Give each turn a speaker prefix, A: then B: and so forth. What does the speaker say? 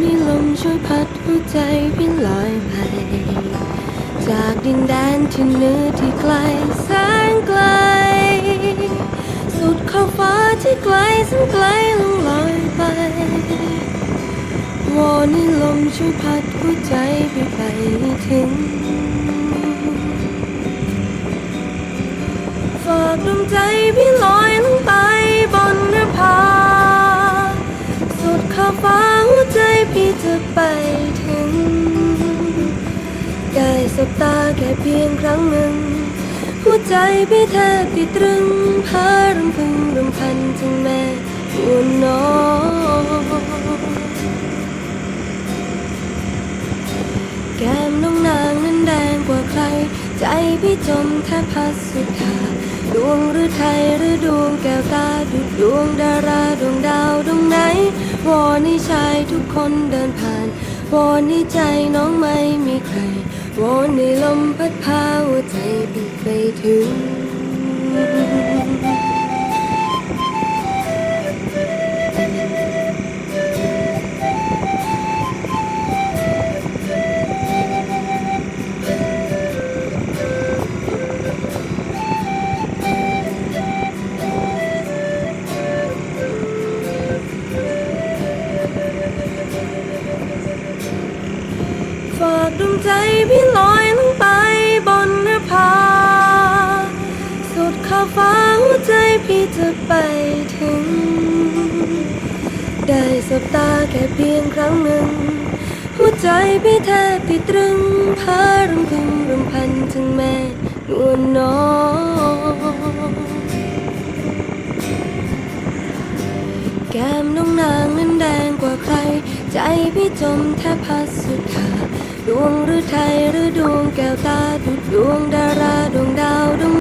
A: มีลมช่วยพัดหัวใจพี่ลอยไป จากดินแดนที่เหนือที่ไกลแสนไกล สุดขอบฟ้าที่ไกลแสนไกลลงลอยไปวอนให้ลมช่วยพัดหัวใจพี่ไปถึงฝากดวงใจพี่ลอย ที่จะไปถึง ได้สบตาแค่เพียงครั้งหนึ่ง หัวใจพี่แทบติดตรึงพารำพึงรำพันถึงแม่ตัวน้องแก้มน้องนางนั้นแดงกว่าใคร ใจพี่จมแทบพัดสุดขาดวงหรือไทยหรือดวงแก้วตาดุดดวงดารา วอนให้ชายทุกคนเดินผ่านวอนให้ใจน้องไม่มีใครวอนให้ลมพัดพาหัวใจพี่ไปถึง ฝากดวงใจพี่ลอยลงไปบนนภา สุดขอบฟ้าหัวใจพี่จะไปถึง ได้สบตาแค่เพียงครั้งหนึ่ง หัวใจพี่แทบติดตรึงพารำพึงรำพันถึงแม่นวลน้องแก้มน้องนางนั้นแดงกว่าใคร ใจพี่จมแทบพัดสุดขาดด วงหรือไทยหรือดวงแก้วตาดุดดวงดาราดวงดาวดวง